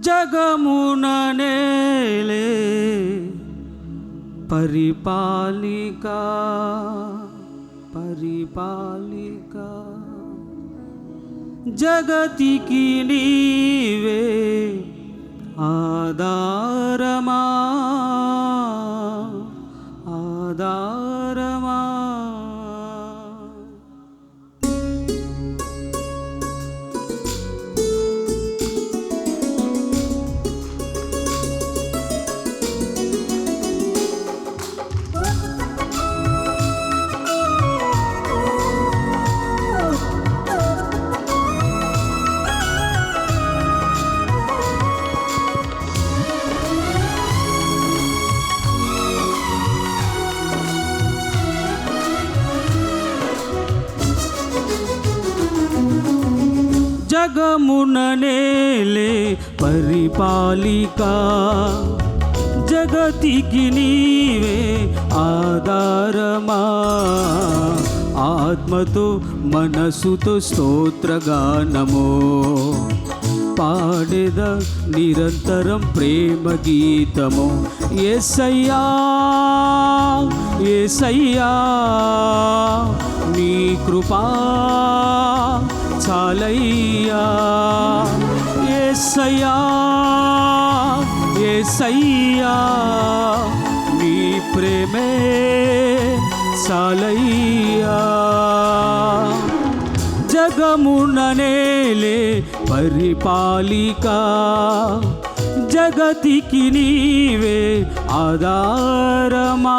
జగమున పరిపాలిక పరిపాలిక. జగతికి నీవే ఆధారమా? జగమున పరిపాలిక. జగతికి నీవే ఆధారమా. ఆత్మతో మనసుతో స్తోత్రగానమో. పాడేద నిరంతరం ప్రేమ గీతము. ఎసయ్యా ఏసయ్యా నీ కృపా. చాలయ్యా. ఏసయ్యా ఏసయ్యా నీ ప్రేమే చాలయ్యా. జగమున పరిపాలిక జగతికి నీవే ఆధారమా?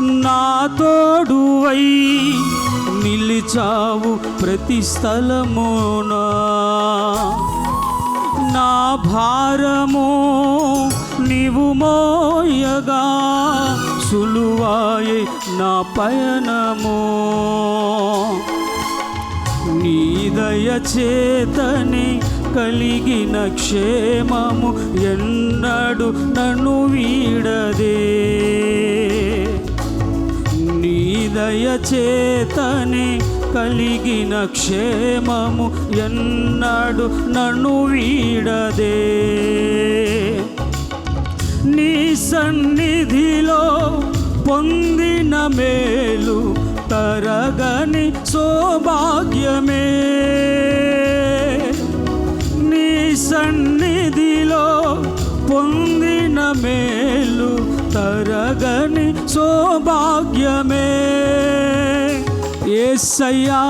నా తోడువై నిలిచావు ప్రతి స్థలమునా. నా భారము నీవు మోయగా సులువాయే నా పయనము. నీ చేతని కలిగిన క్షేమము ఎన్నడు నన్ను వీడదే. దయచేతనే కలిగిన క్షేమము ఎన్నడు నన్ను వీడదే. నీ సన్నిధిలో పొందిన మేలు తరగని సౌభాగ్యమే. నీ సన్నిధిలో పొందిన మేలు తరగని సౌభాగ్యమే. ఏసయ్యా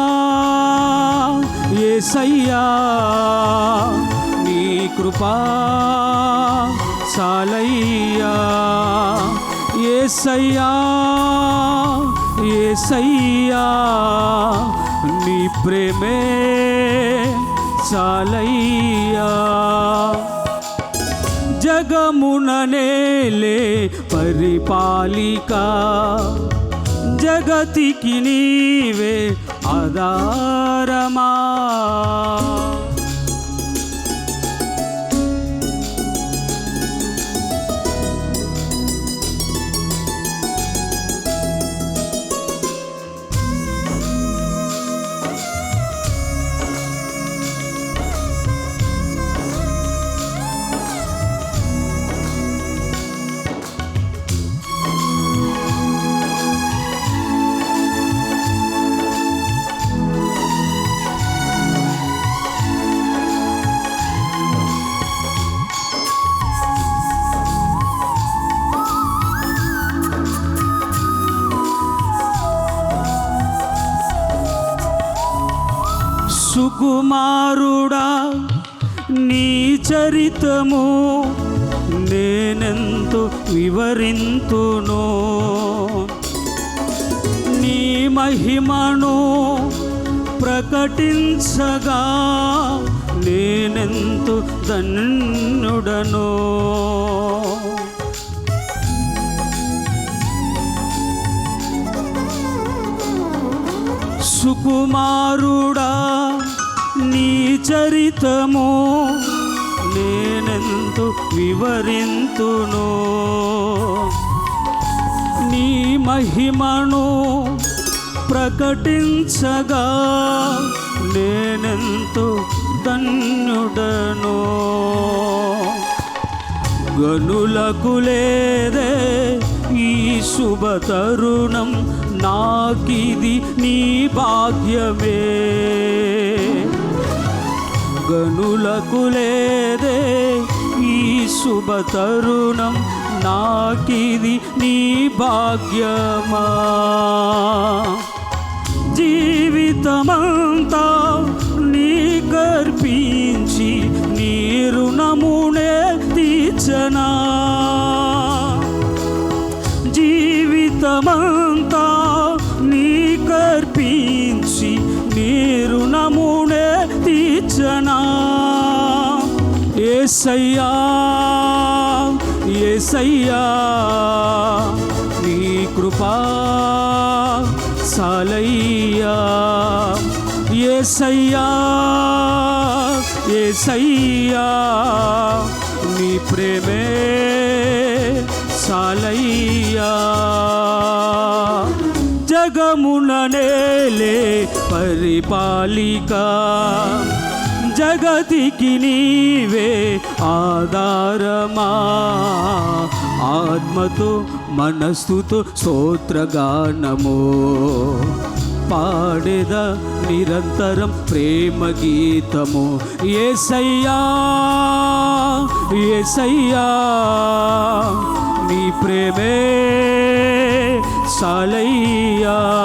ఏసయ్యా నీ కృపా సాలయ్యా ఏసయ్యా ఏసయ్యా నీ ప్రేమే సాలయ్యా జగముననేలే పరిపాలికా జగతికి నీవే ఆధారమా? నీ చరితము నేనెంతో వివరింతును. నీ మహిమను ప్రకటించగా నేనెంతో ధన్యుడను. సుకుమారుడా నీ చరితము నేనెంతో వివరింతును? నీ మహిమను ప్రకటించగా నేనెంతో ధన్యుడను? గనులకు లేదే ఈ శుభ తరుణం నాకిది నీ భాగ్యమే. గనులకు లేదే ఈ శుభ తరుణం నాకిది నీ భాగ్యమా. జీవితమంతా నీ కర్పించి నీ రుణమునే తీర్చనా. జీవితమంతా ఏసయ్యా ఏసయ్యా నీ కృపా సాలయ్యా. ఏసయ్యా ఏసయ్యా నీ ప్రేమే సాలయ్యా. జగమున నేలే పరిపాలిక జగతికి నీవే ఆధారమా? ఆత్మతో మనస్సుతో స్తోత్రగానము? పాడేద నిరంతరం ప్రేమ గీతము? ఏసయ్యా ఏసయ్యా నీ ప్రేమే సాలయ్యా.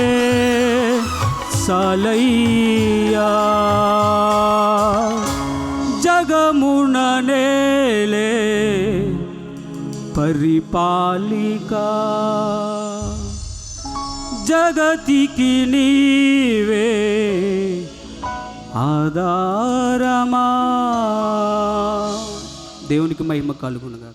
సాలయ్యా. జగమున నేలే పరిపాలిక. జగతికి నీవే ఆధారమా. దేవునికి మహిమ కలుగునుగా